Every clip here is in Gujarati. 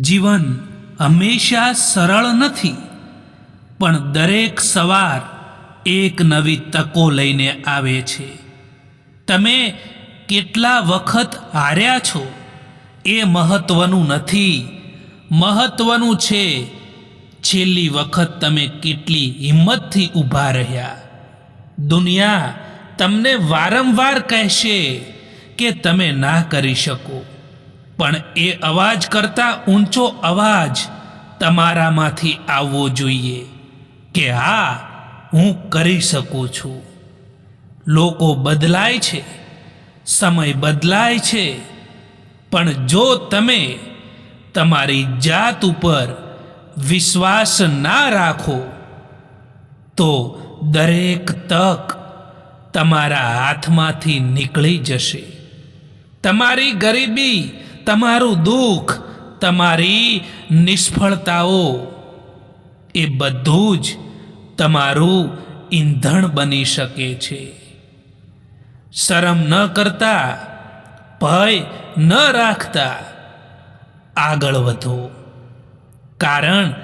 જીવન હંમેશા સરળ નથી, પણ દરેક સવાર એક નવી તકો લઈને આવે છે. તમે કેટલા વખત હાર્યા છો? એ મહત્વનું નથી. મહત્વનું છે, છેલ્લી વખત તમે કેટલી હિંમતથી ઊભા રહ્યા. દુનિયા તમને વારંવાર કહેશે કે તમે ના કરી શકો. પણ એ અવાજ કરતાં ઊંચો અવાજ તમારામાંથી આવવો જોઈએ કે હા, હું કરી શકું છું. લોકો બદલાય છે, સમય બદલાય છે, પણ જો તમે તમારી જાત ઉપર વિશ્વાસ ના રાખો, તો દરેક તક તમારા હાથમાંથી નીકળી જશે. તમારી ગરીબી તમારું દુઃખ, તમારી નિષ્ફળતાઓ, એ બધું જ તમારું ઈંધણ બની શકે છે. શરમ ન કરતા, ભય ન રાખતા આગળ વધો. કારણ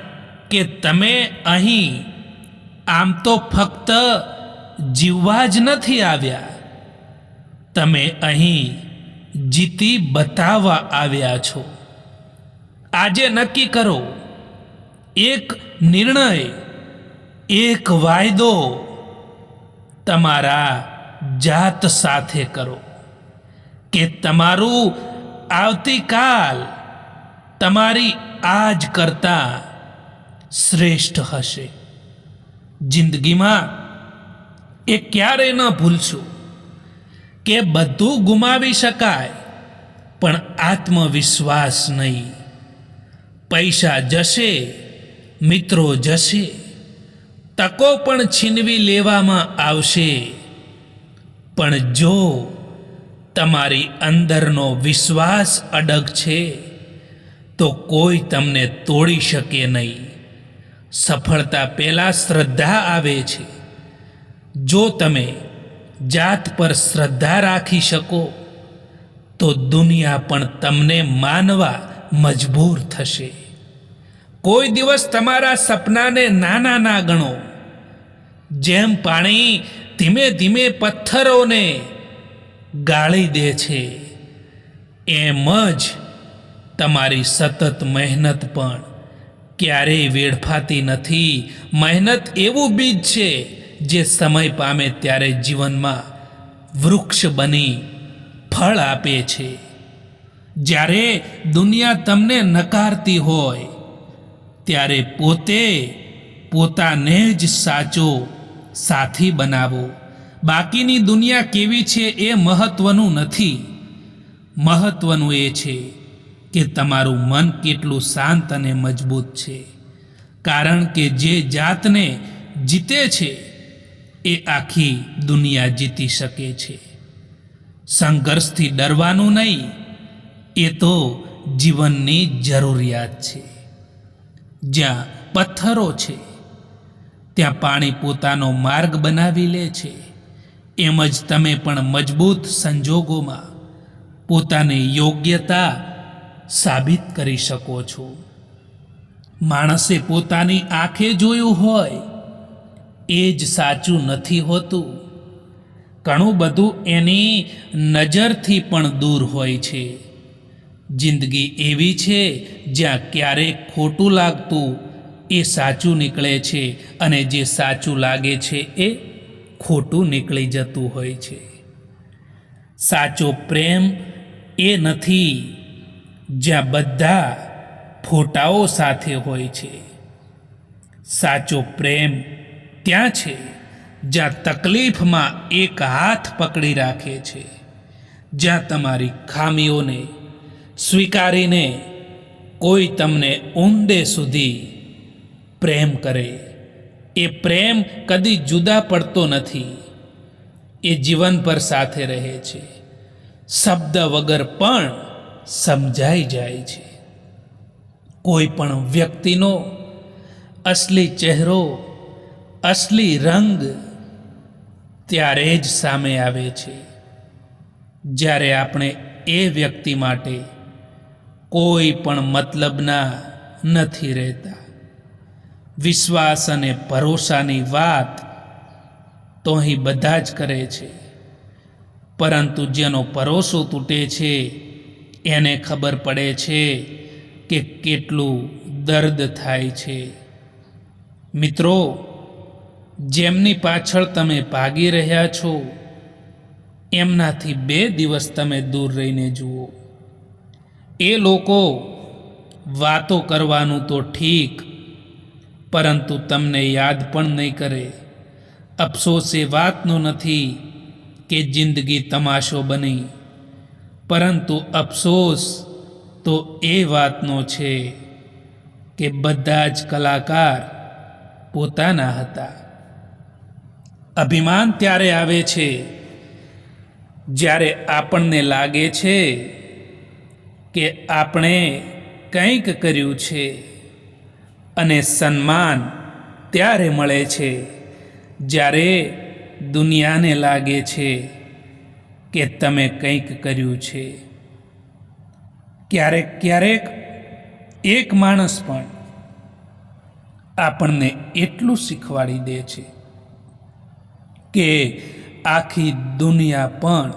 કે તમે અહીં આમ તો ફક્ત જીવવા જ નથી આવ્યા. તમે અહીં જીતી બતાવવા આવ્યા છો. આજે નક્કી કરો, એક નિર્ણય, એક વાયદો તમારા જાત સાથે કરો. કે તમારું આવતીકાલ તમારી આજ કરતાં શ્રેષ્ઠ હશે. જિંદગીમાં એ ક્યારેય ન ભૂલશો. કે બધું ગુમાવી શકાય, પણ આત્મવિશ્વાસ નહીં. પૈસા જશે, મિત્રો જશે, તકો પણ છીનવી લેવામાં આવશે. પણ જો તમારી અંદરનો વિશ્વાસ અડગ છે, તો કોઈ તમને તોડી શકે નહીં. સફળતા પહેલાં શ્રદ્ધા આવે છે. જો તમે જાત પર શ્રદ્ધા રાખી શકો, તો દુનિયા પણ તમને માનવા મજબૂર થશે. કોઈ દિવસ તમારા સપનાને નાના ના ગણો. જેમ પાણી ધીમે ધીમે પથ્થરોને ગાળી દે છે, એમ જ તમારી સતત મહેનત પણ ક્યારેય વેડફાતી નથી. મહેનત એવું બીજ છે જે સમય પામે ત્યારે જીવનમાં વૃક્ષ બની ફળ આપે છે. જ્યારે દુનિયા તમને નકારતી હોય, ત્યારે પોતે પોતાને જ સાચો સાથી બનાવો. બાકીની દુનિયા કેવી છે એ મહત્વનું નથી. મહત્વનું એ છે કે તમારું મન કેટલું શાંત અને મજબૂત છે. કારણ કે જે જાતને જીતે છે એ આખી દુનિયા જીતી શકે છે. સંઘર્ષથી ડરવાનું નહીં, એ તો જીવનની જરૂરિયાત છે. જ્યાં પથ્થરો છે, ત્યાં પાણી પોતાનો માર્ગ બનાવી લે છે. એમ જ તમે પણ મજબૂત સંજોગોમાં પોતાની યોગ્યતા સાબિત કરી શકો છો. માણસે પોતાની આંખે જોયું હોય એ જ સાચું નથી હોતું. ઘણું બધું એની નજરથી પણ દૂર હોય છે. જિંદગી એવી છે, જ્યાં ક્યારેક ખોટું લાગતું એ સાચું નીકળે છે અને જે સાચું લાગે છે એ ખોટું નીકળી જતું હોય છે. સાચો પ્રેમ એ નથી, જ્યાં બધા ફોટાઓ સાથે હોય છે. સાચો પ્રેમ ત્યાં છે, જ્યાં તકલીફમાં એક હાથ પકડી રાખે છે. જ્યાં તમારી ખામીઓને સ્વીકારીને કોઈ તમને ઊંડે સુધી પ્રેમ કરે. એ પ્રેમ કદી જુદા પડતો નથી. એ જીવન પર સાથે રહે છે. શબ્દ વગર પણ સમજાઈ જાય છે. કોઈ પણ વ્યક્તિનો અસલી ચહેરો અસલી રંગ ત્યારે જ સામે આવે છે. જ્યારે આપણે એ વ્યક્તિ માટે કોઈ પણ મતલબના નથી રહેતા. વિશ્વાસ અને ભરોસાની વાત તો અહીં બધા જ કરે છે. પરંતુ જેનો ભરોસો તૂટે છે, એને ખબર પડે છે કે કેટલું દર્દ થાય છે. મિત્રો જેમની પાછળ તમે ભાગી રહ્યા છો, એમનાથી બે દિવસ તમે દૂર રહીને જુઓ. એ લોકો વાતો કરવાનું તો ઠીક, પરંતુ તમને યાદ પણ નહીં કરે. અફસોસ એ વાતનો નથી કે જિંદગી તમાશો બની, પરંતુ અફસોસ તો એ વાતનો છે કે બધા જ કલાકાર પોતાના હતા. અભિમાન ત્યારે આવે છે, જ્યારે આપણને લાગે છે કે આપણે કંઈક કર્યું છે અને સન્માન ત્યારે મળે છે, જ્યારે દુનિયાને લાગે છે કે તમે કંઈક કર્યું છે. ક્યારેક ક્યારેક એક માણસ પણ આપણને એટલું શીખવાડી દે છે. કે આખી દુનિયા પણ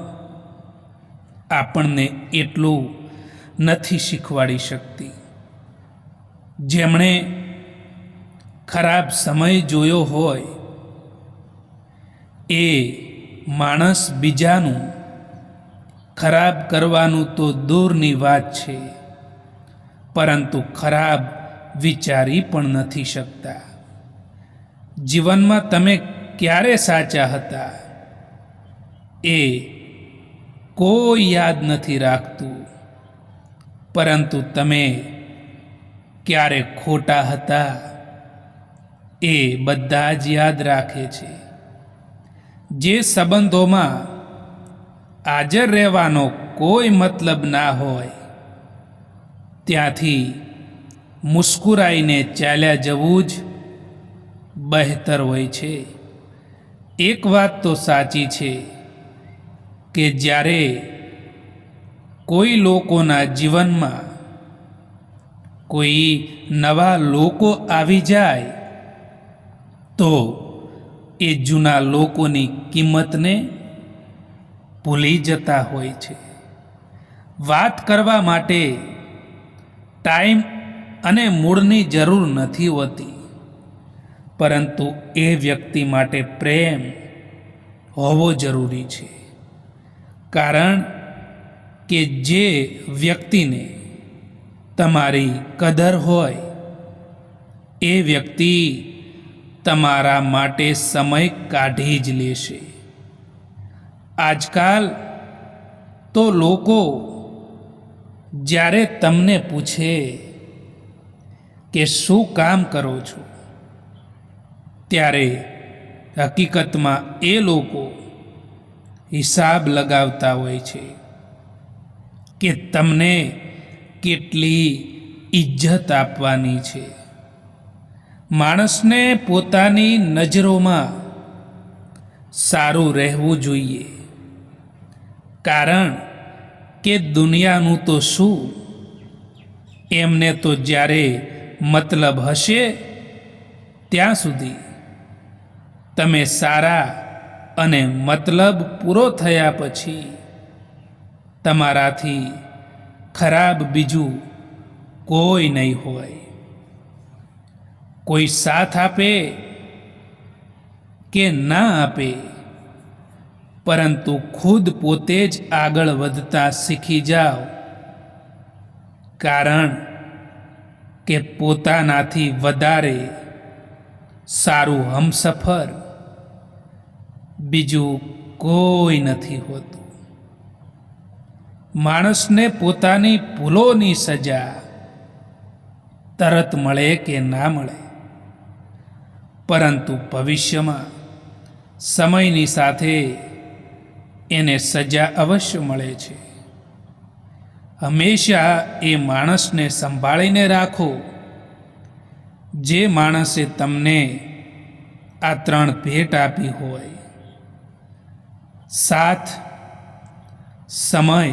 આપણને એટલું નથી શીખવાડી શકતી. જેમણે ખરાબ સમય જોયો હોય, એ માણસ બીજાનું ખરાબ કરવાનું તો દૂરની વાત છે, પરંતુ ખરાબ વિચારી પણ નથી શકતા. જીવનમાં તમે ક્યારે સાચા હતા? એ કોઈ યાદ નથી રાખતું. પરંતુ તમે ક્યારે ખોટા હતા? એ બધા જ યાદ રાખે છે. જે સંબંધોમાં હાજર રહેવાનો કોઈ મતલબ ના હોય, ત્યાંથી મુસ્કુરાઈને ચાલ્યા જવું જ બહેતર હોય છે. એક વાત તો સાચી છે કે જ્યારે કોઈ લોકોના જીવનમાં કોઈ નવા લોકો આવી જાય, તો એ જૂના લોકોની કિંમતને ભૂલી જતા હોય છે. વાત કરવા માટે ટાઈમ અને મૂળની જરૂર નથી હોતી. પરંતુ એ વ્યક્તિ માટે પ્રેમ હોવો જરૂરી છે. કારણ કે જે વ્યક્તિને તમારી કદર હોય, એ વ્યક્તિ તમારા માટે સમય કાઢી જ લેશે. આજકાલ તો લોકો જ્યારે તમને પૂછે કે શું કામ કરો છો ત્યારે હકીકતમાં એ લોકો હિસાબ લગાવતા હોય છે કે તમને કેટલી ઇજ્જત આપવાની છે. માણસને પોતાની નજરોમાં સારું રહેવું જોઈએ. કારણ કે દુનિયાનું તો શું? એમને તો જ્યારે મતલબ હશે, ત્યાં સુધી તમે સારા અને મતલબ પૂરો થયા પછી તમારાથી ખરાબ બીજું કોઈ નહીં હોય. કોઈ સાથ આપે કે ના આપે, પરંતુ ખુદ પોતે જ આગળ વધતા શીખી જાઓ. કારણ કે પોતાનાથી વધારે સારું હમસફર બીજું કોઈ નથી હોતું. માણસને પોતાની ભૂલોની સજા તરત મળે કે ના મળે? પરંતુ ભવિષ્યમાં સમયની સાથે એને સજા અવશ્ય મળે છે. હંમેશા એ માણસને સંભાળીને રાખો. જે માણસે તમને આ ત્રણ ભેટ આપી હોય સાથ, સમય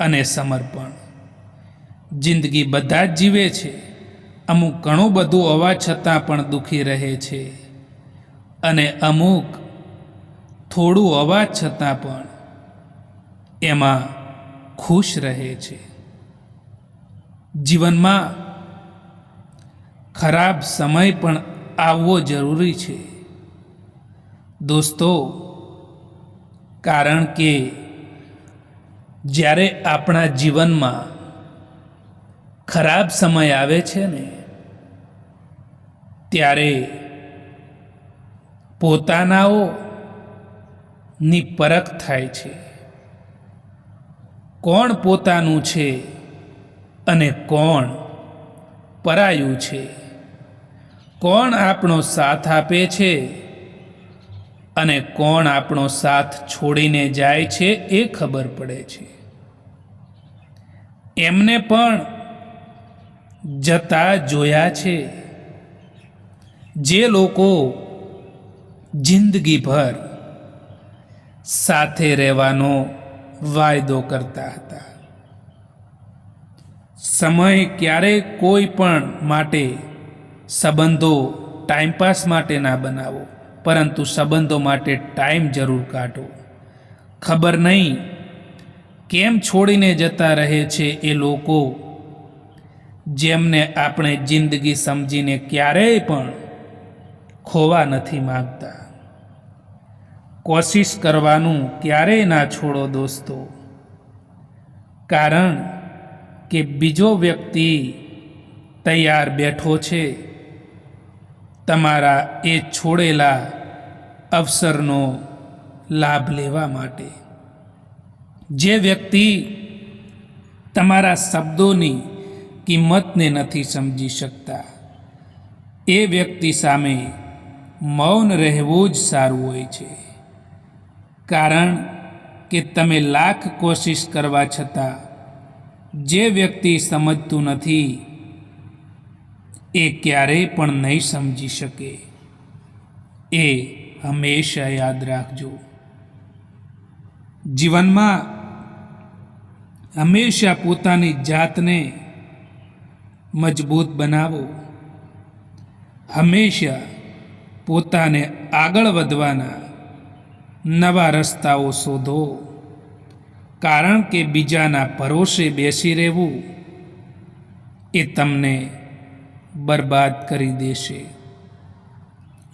અને સમર્પણ. જિંદગી બધા જ જીવે છે. અમુક ઘણું બધું હોવા છતાં પણ દુઃખી રહે છે. અને અમુક થોડું હોવા છતાં પણ એમાં ખુશ રહે છે. જીવનમાં ખરાબ સમય પણ આવવો જરૂરી છે. દોસ્તો કારણ કે જ્યારે આપણા જીવનમાં ખરાબ સમય આવે છે ને, ત્યારે પોતાનાઓની પરખ થાય છે. કોણ પોતાનું છે અને કોણ પરાયું છે? કોણ આપણો સાથ આપે છે અને કોણ આપણો સાથ છોડીને જાય છે એ ખબર પડે છે. એમને પણ જતા જોયા છે. જે લોકો જિંદગીભર સાથે રહેવાનો વાયદો કરતા હતા. સમય ક્યારેય કોઈ પણ માટે સંબંધો ટાઈમપાસ માટે ના બનાવો. પરંતુ સંબંધો માટે ટાઈમ જરૂર કાઢો. ખબર નહીં કેમ છોડીને જતા રહે છે એ લોકો, જેમને આપણે જિંદગી સમજીને ક્યારેય પણ ખોવા નથી માગતા. કોશિશ કરવાનું ક્યારેય ના છોડો દોસ્તો. કારણ કે બીજો વ્યક્તિ તૈયાર બેઠો છે તમારા એ છોડેલા અવસરનો લાભ લેવા માટે. જે વ્યક્તિ તમારા શબ્દોની કિંમતને નથી સમજી શકતા, એ વ્યક્તિ સામે મૌન રહેવું જ સારું હોય છે. કારણ કે તમે લાખ કોશિશ કરવા છતાં, જે વ્યક્તિ સમજતું નથી એ ક્યારેય પણ નહીં સમજી શકે. એ હંમેશા યાદ રાખજો. જીવનમાં હંમેશા પોતાની જાતને મજબૂત બનાવો. હંમેશા પોતાને આગળ વધવાના નવા રસ્તાઓ શોધો. કારણ કે બીજાના ભરોસે બેસી રહેવું એ તમને બરબાદ કરી દેશે.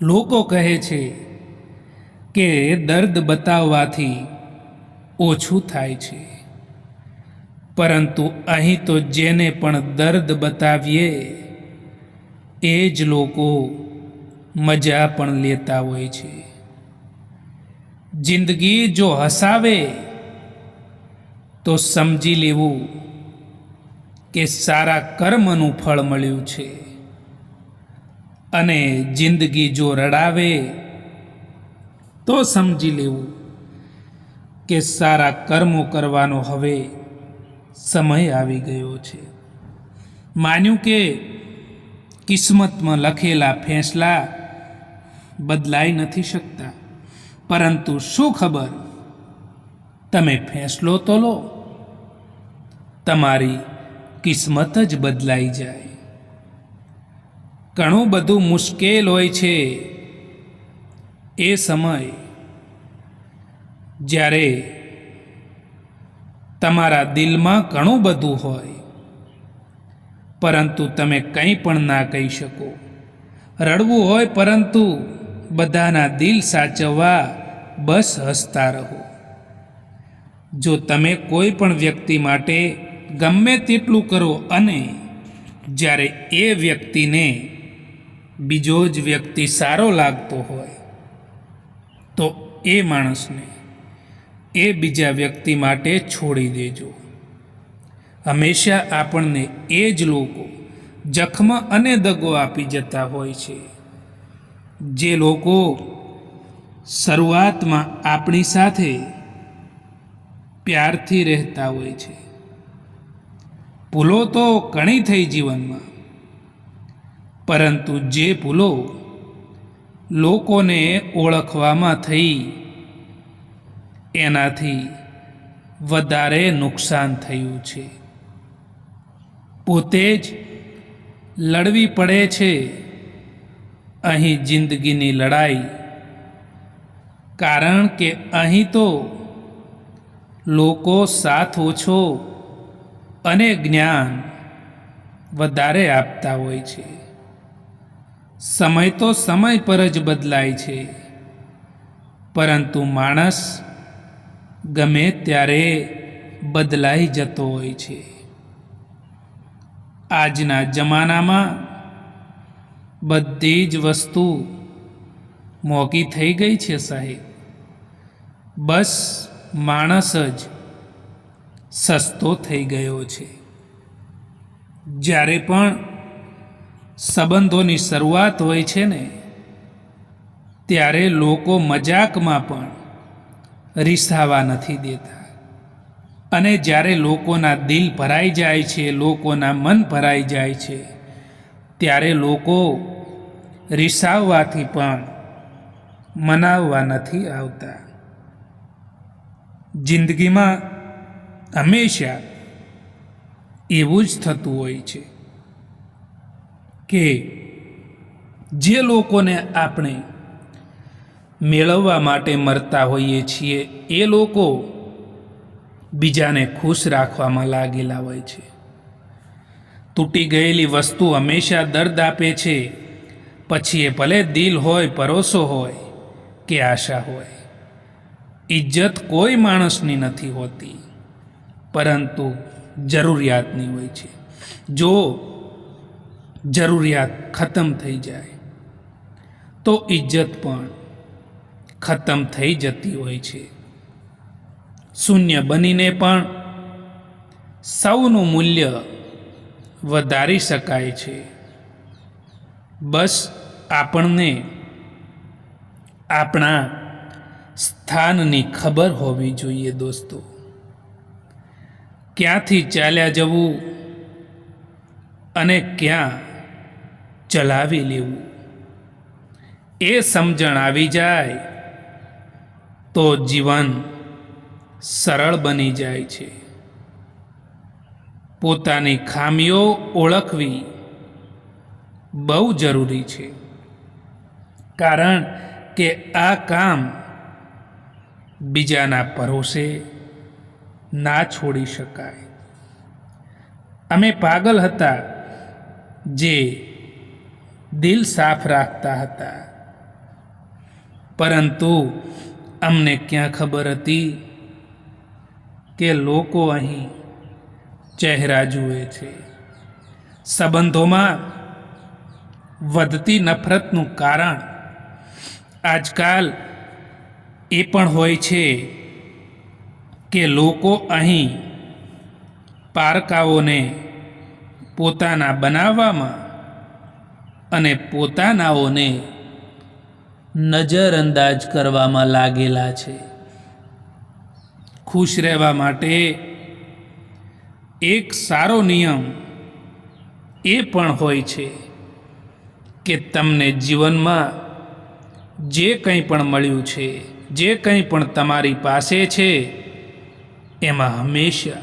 લોકો કહે છે કે દર્દ બતાવવાથી ઓછું થાય છે. પરંતુ અહીં તો જેને પણ દર્દ બતાવીએ, એ જ લોકો મજા પણ લેતા હોય છે. જિંદગી જો હસાવે, તો સમજી લેવું કે સારા કર્મનું ફળ મળ્યું છે. અને જિંદગી જો રડાવે, તો સમજી લેવું કે સારા કર્મો કરવાનો હવે સમય આવી ગયો છે. માન્યું કે કિસ્મતમાં લખેલા ફેંસલા બદલાઈ નથી શકતા. પરંતુ શું ખબર? તમે ફેંસલો તો લો. તમારી કિસ્મત જ બદલાઈ જાય. ઘણું બધું મુશ્કેલ હોય છે. એ સમય જ્યારે તમારા દિલમાં ઘણું બધું હોય, પરંતુ તમે કંઈ પણ ના કહી શકો. રડવું હોય પરંતુ બધાના દિલ સાચવવા બસ હસતા રહો. જો તમે કોઈ પણ વ્યક્તિ માટે ગમે તેટલું કરો અને જ્યારે એ વ્યક્તિને બીજો જ વ્યક્તિ સારો લાગતો હોય, તો એ માણસને એ બીજા વ્યક્તિ માટે છોડી દેજો. હંમેશા આપણને એ જ લોકો જખમ અને દગો આપી જતા હોય છે. જે લોકો શરૂઆતમાં આપણી સાથે પ્યારથી રહેતા હોય છે. ભૂલો તો ઘણી થઈ જીવનમાં પરંતુ જે ભૂલો લોકોને ઓળખવામાં થઈ, એનાથી વધારે નુકસાન થયું છે. પોતે જ લડવી પડે છે. અહીં જિંદગીની લડાઈ. કારણ કે અહીં તો લોકો સાથ ઓછો અને જ્ઞાન વધારે આપતા હોય છે. સમય તો સમય પર જ બદલાય છે. પરંતુ માણસ ગમે ત્યારે બદલાઈ જતો હોય છે. આજના જમાનામાં બધી જ વસ્તુ મોંઘી થઈ ગઈ છે સાહેબ. બસ માણસ જ સસ્તો થઈ ગયો છે. જ્યારે પણ સંબંધોની શરૂઆત હોય છે ને, ત્યારે લોકો મજાકમાં પણ રીસાવા નથી દેતા. અને જ્યારે લોકોના દિલ ભરાઈ જાય છે, લોકોના મન ભરાઈ જાય છે, ત્યારે લોકો રીસાવવાથી પણ મનાવવા નથી આવતા. જિંદગીમાં હંમેશા એવું જ થતું હોય છે. કે જે લોકોને આપણે મેળવવા માટે મરતા હોઈએ છીએ, એ લોકો બીજાને ખુશ રાખવામાં લાગેલા હોય છે. તૂટી ગયેલી વસ્તુ હંમેશા દર્દ આપે છે. પછી એ ભલે દિલ હોય પરોસો હોય કે આશા હોય ઇજ્જત કોઈ માણસની નથી હોતી, પરંતુ જરૂરિયાતની હોય છે. જો જરૂરિયાત ખતમ થઈ જાય. તો ઇજ્જત પણ ખતમ થઈ જતી હોય છે. શૂન્ય બનીને પણ સૌનું મૂલ્ય વધારી શકાય છે. બસ આપણને આપણા સ્થાનની ખબર હોવી જોઈએ દોસ્તો. ક્યાંથી ચાલ્યા જવું અને ક્યાં ચલાવી લેવું. એ સમજણ આવી જાય તો જીવન સરળ બની જાય છે. પોતાની ખામીઓ ઓળખવી બહુ જરૂરી છે. કારણ કે આ કામ બીજાના ભરોસે ના છોડી શકાય. અમે પાગલ હતા જે દિલ સાફ રાખતા હતા. પરંતુ અમને ક્યાં ખબર હતી કે લોકો અહીં ચહેરા જુએ છે. સંબંધોમાં વધતી નફરતનું કારણ આજકાલ એ પણ હોય છે કે લોકો અહીં પારકાઓને પોતાના બનાવવામાં અને પોતાનાઓને નજરઅંદાજ કરવામાં લાગેલા છે. ખુશ રહેવા માટે એક સારો નિયમ એ પણ હોય છે કે તમને જીવનમાં જે કંઈ પણ મળ્યું છે, જે કંઈ પણ તમારી પાસે છે, એમાં હંમેશા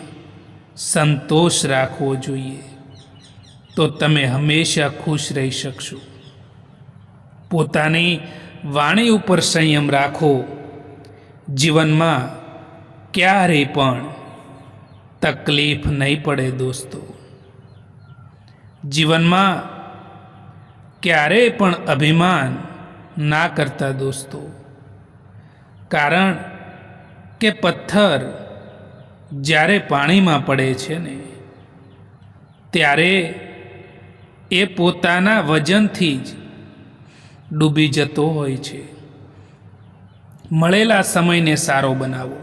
સંતોષ રાખવો જોઈએ. તો તમે હંમેશા ખુશ રહી શકશો. પોતાની વાણી ઉપર સંયમ રાખો. જીવનમાં ક્યારેય પણ તકલીફ નહીં પડે દોસ્તો. જીવનમાં ક્યારેય પણ અભિમાન ના કરતા દોસ્તો. કારણ કે પથ્થર જ્યારે પાણીમાં પડે છે ને, ત્યારે એ પોતાના વજનથી જ ડૂબી જતો હોય છે. મળેલા સમયને સારો બનાવો.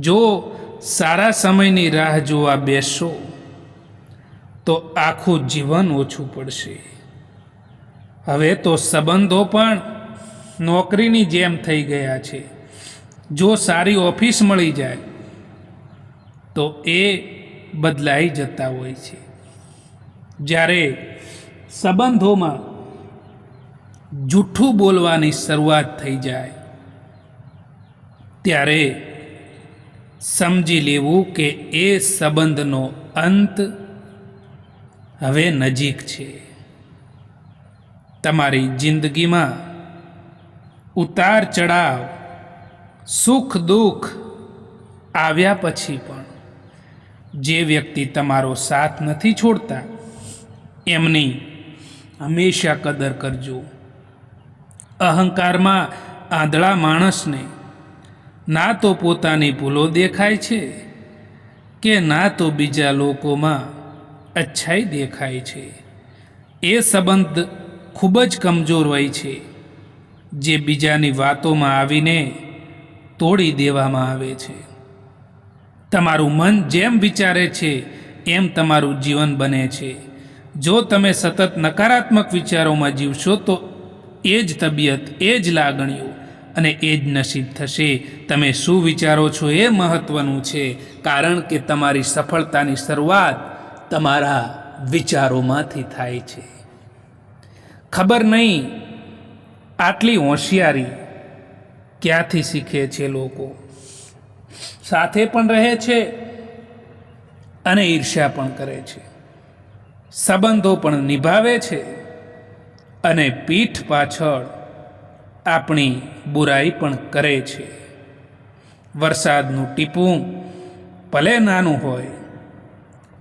જો સારા સમયની રાહ જોવા બેસો, તો આખું જીવન ઓછું પડશે. હવે તો સંબંધો પણ નોકરીની જેમ થઈ ગયા છે. જો સારી ઓફિસ મળી જાય, તો એ બદલાઈ જતા હોય છે. જ્યારે સંબંધોમાં જૂઠું બોલવાની શરૂઆત થઈ જાય, ત્યારે સમજી લેવું કે એ સંબંધનો અંત હવે નજીક છે. તમારી જિંદગીમાં ઉતાર ચડાવ સુખ દુઃખ આવ્યા પછી પણ જે વ્યક્તિ તમારો સાથ નથી છોડતા એમની હંમેશા કદર કરજો. અહંકારમાં આંધળા માણસને ના તો પોતાની ભૂલો દેખાય છે કે ના તો બીજા લોકોમાં અચ્છાઈ દેખાય છે. એ સંબંધ ખૂબ જ કમજોર હોય છે. જે બીજાની વાતોમાં આવીને તોડી દેવામાં આવે છે. તમારું મન જેમ વિચારે છે, એમ તમારું જીવન બને છે. જો તમે સતત નકારાત્મક વિચારોમાં જીવશો, તો એ જ તબિયત, એ જ લાગણીઓ અને એ જ નસીબ થશે. તમે શું વિચારો છો એ મહત્વનું છે, કારણ કે તમારી સફળતાની શરૂઆત તમારા વિચારોમાંથી થાય છે. ખબર નહીં આટલી હોશિયારી ક્યાંથી શીખે છે લોકો? સાથે પણ રહે છે અને ઈર્ષ્યા પણ કરે છે. સંબંધો પણ નિભાવે છે અને પીઠ પાછળ આપણી બુરાઈ પણ કરે છે. વરસાદનું ટીપું ભલે નાનું હોય,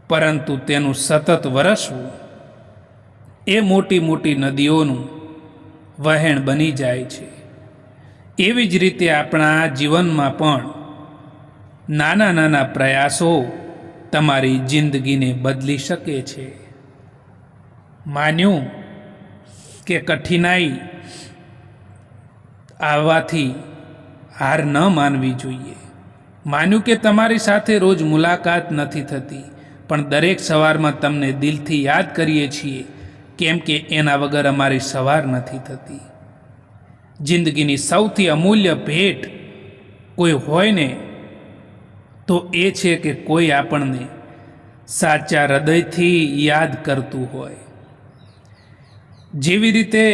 પરંતુ તેનું સતત વરસવું એ મોટી મોટી નદીઓનું વહેણ બની જાય છે. એવી જ રીતે આપણા જીવનમાં પણ નાના નાના પ્રયાસો તમારી જિંદગીને બદલી શકે છે. માન્યું કે કઠિનાઈ આવવાથી હાર ન માનવી જોઈએ. માન્યું કે તમારી સાથે રોજ મુલાકાત નથી થતી, પણ દરેક સવારમાં તમને દિલથી યાદ કરીએ છીએ કેમ કે એના વગર અમારી સવાર નથી થતી. જિંદગીની સૌથી અમૂલ્ય ભેટ કોઈ હોય ને, તો એ છે કે કોઈ આપણને સાચા હૃદયથી યાદ કરતું હોય. જેવી રીતે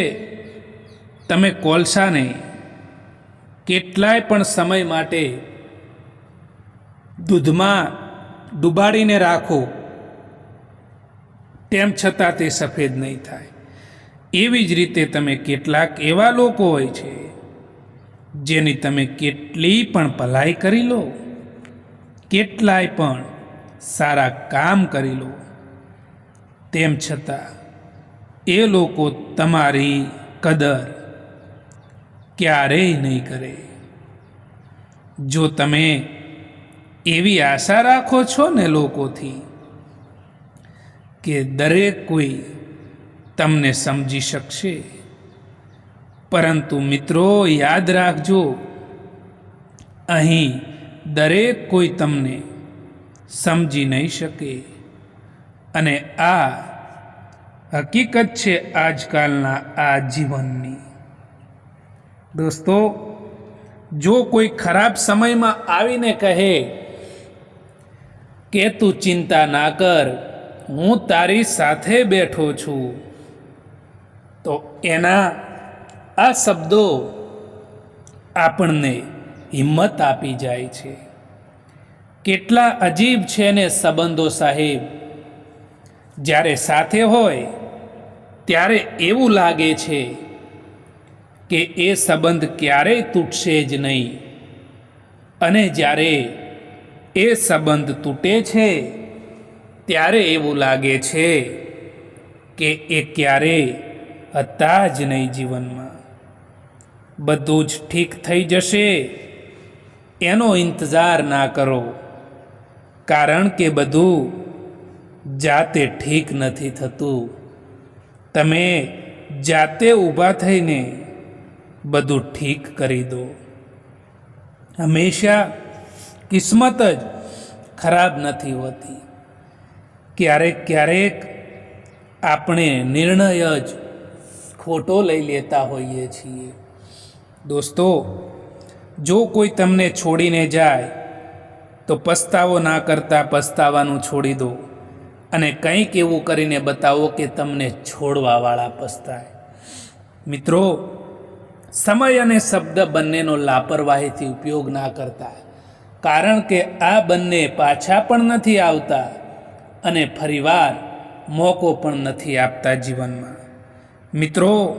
તમે કોલસાને કેટલાય પણ સમય માટે દૂધમાં ડુબાડીને રાખો, તેમ છતાં તે સફેદ નહીં થાય. એવી જ રીતે તમે કેટલાક એવા લોકો હોય છે, જેની તમે કેટલી પણ ભલાઈ કરી લો, કેટલાય પણ સારા કામ કરી લો, તેમ છતાં એ લોકો તમારી કદર ક્યારેય નહીં કરે. જો તમે એવી આશા રાખો છો ને લોકોથી કે દરેક કોઈ તમને સમજી શકશે, પરંતુ મિત્રો યાદ રાખજો, અહીં દરેક કોઈ તમને સમજી નહીં શકે. અને આ હકીકત છે આજકાલના આ જીવનની. દોસ્તો, જો કોઈ ખરાબ સમયમાં આવીને કહે કે તું ચિંતા ના કર, હું તારી સાથે બેઠો છું, તો એના આ શબ્દો આપણને હિંમત આપી જાય છે. કેટલા અજીબ છે ને સંબંધો સાહેબ. જ્યારે સાથે હોય ત્યારે એવું લાગે છે કે એ સંબંધ ક્યારેય તૂટશે જ નહીં. અને જ્યારે એ સંબંધ તૂટે છે, ત્યારે એવું લાગે છે કે એ ક્યારેય હતા જ નહીં જીવનમાં. બધું જ ઠીક થઈ જશે, એનો ઇંતજાર ના કરો, કારણ કે બધું જાતે ઠીક નથી થતું. તમે જાતે ઊભા થઈને બધું ઠીક કરી દો. હંમેશા કિસ્મત જ ખરાબ નથી હોતી. ક્યારેક ક્યારેક આપણે નિર્ણય જ ખોટો લઈ લેતા હોઈએ છીએ. દોસ્તો, જો કોઈ તમને છોડીને જાય, તો પસ્તાવો ના કરતા પસ્તાવાનું છોડી દો. અને કંઈક એવું કરીને બતાવો કે તમને છોડવાવાળા પસ્તાય. મિત્રો, સમય અને શબ્દ બંનેનો લાપરવાહીથી ઉપયોગ ના કરતા. કારણ કે આ બંને પાછા પણ નથી આવતા અને ફરીવાર મોકો પણ નથી આપતા જીવનમાં. મિત્રો,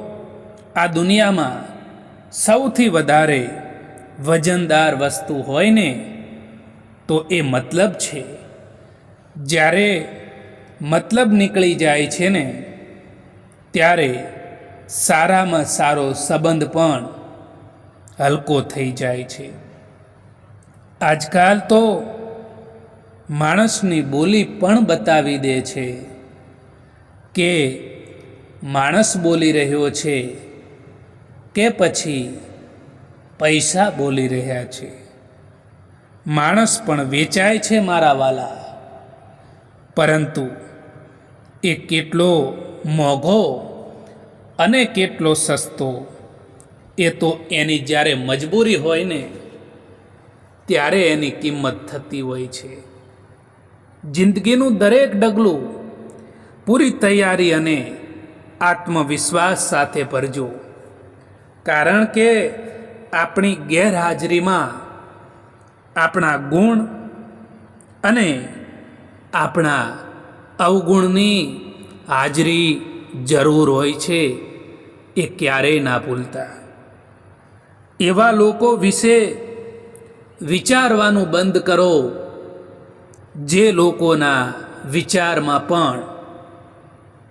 આ દુનિયામાં સૌથી વધારે વજનદાર વસ્તુ હોય ને, તો એ મતલબ છે, જ્યારે મતલબ નીકળી જાય છે ને, ત્યારે સારામાં સારો સંબંધ પણ હલકો થઈ જાય છે. આજકાલ તો માણસની બોલી પણ બતાવી દે છે કે માણસ બોલી રહ્યો છે કે પછી પૈસા બોલી રહ્યા છે. માણસ પણ વેચાય છે મારા વાલા. પરંતુ એ કેટલો મોંઘો અને કેટલો સસ્તો. એ તો એની જ્યારે મજબૂરી હોય ને, ત્યારે એની કિંમત થતી હોય છે. જિંદગીનું દરેક ડગલું પૂરી તૈયારી અને આત્મવિશ્વાસ સાથે ભરજો. કારણ કે આપણી ગેરહાજરીમાં આપણા ગુણ અને આપણા અવગુણની હાજરી જરૂર હોય છે એ ક્યારેય ના ભૂલતા. એવા લોકો વિશે વિચારવાનું બંધ કરો. જે લોકોના વિચારમાં પણ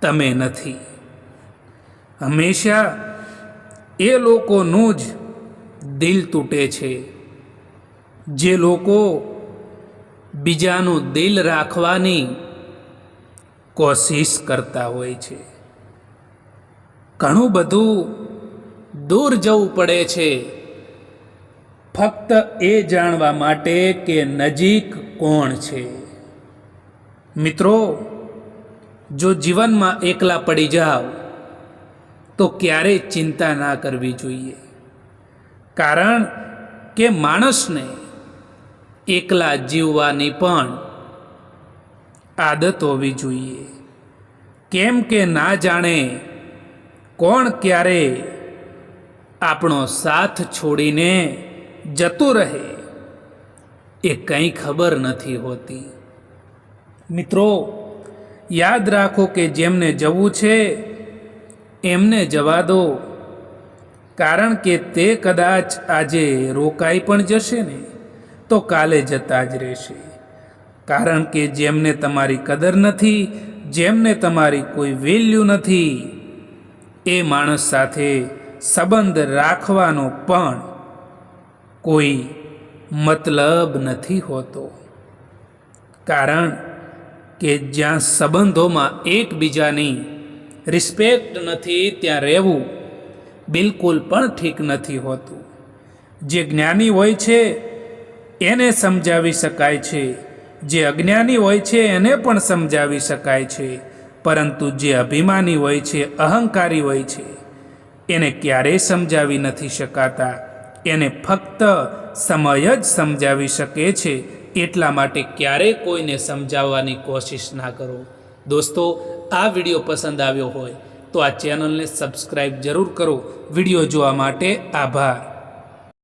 તમે નથી. હંમેશા એ લોકોનું જ દિલ તૂટે છે. જે લોકો બીજાનું દિલ રાખવાની કોશિશ કરતા હોય છે. ઘણું બધું દૂર જવું પડે છે. ફક્ત એ જાણવા માટે કે નજીક કોણ છે. મિત્રો, જો જીવનમાં એકલા પડી જાઓ, તો ક્યારેય ચિંતા ના કરવી જોઈએ. કારણ કે માણસને એકલા જીવવાની પણ આદત હોવી જોઈએ. કેમ કે ના જાણે કોણ ક્યારે આપણો સાથ છોડીને જતું રહે, એ કંઈ ખબર નથી હોતી. મિત્રો, યાદ રાખો કે જેમને જવું છે, એમને જવા દો. કારણ કે તે કદાચ આજે રોકાઈ પણ જશે ને, તો કાલે જતા જ રહેશે. કારણ કે જેમને તમારી કદર નથી, જેમને તમારી કોઈ વેલ્યુ નથી, એ માણસ સાથે સંબંધ રાખવાનો પણ કોઈ મતલબ નથી હોતો. કારણ કે જ્યાં સંબંધોમાં એકબીજાની રિસ્પેક્ટ નથી, ત્યાં રહેવું બિલકુલ પણ ઠીક નથી હોતું. જે જ્ઞાની હોય છે, એને સમજાવી શકાય છે જે અજ્ઞાની હોય છે એને પણ સમજાવી શકાય છે, પરંતુ જે અભિમાની હોય છે, અહંકારી હોય છે, એને ક્યારેય સમજાવી નથી શકાતા. એને ફક્ત સમય જ સમજાવી શકે છે, એટલા માટે ક્યારેય કોઈને સમજાવવાની કોશિશ ના કરો. દોસ્તો, આ વીડિયો પસંદ આવ્યો હોય તો આ ચેનલને સબસ્ક્રાઈબ જરૂર કરો. વીડિયો જોવા માટે આભાર.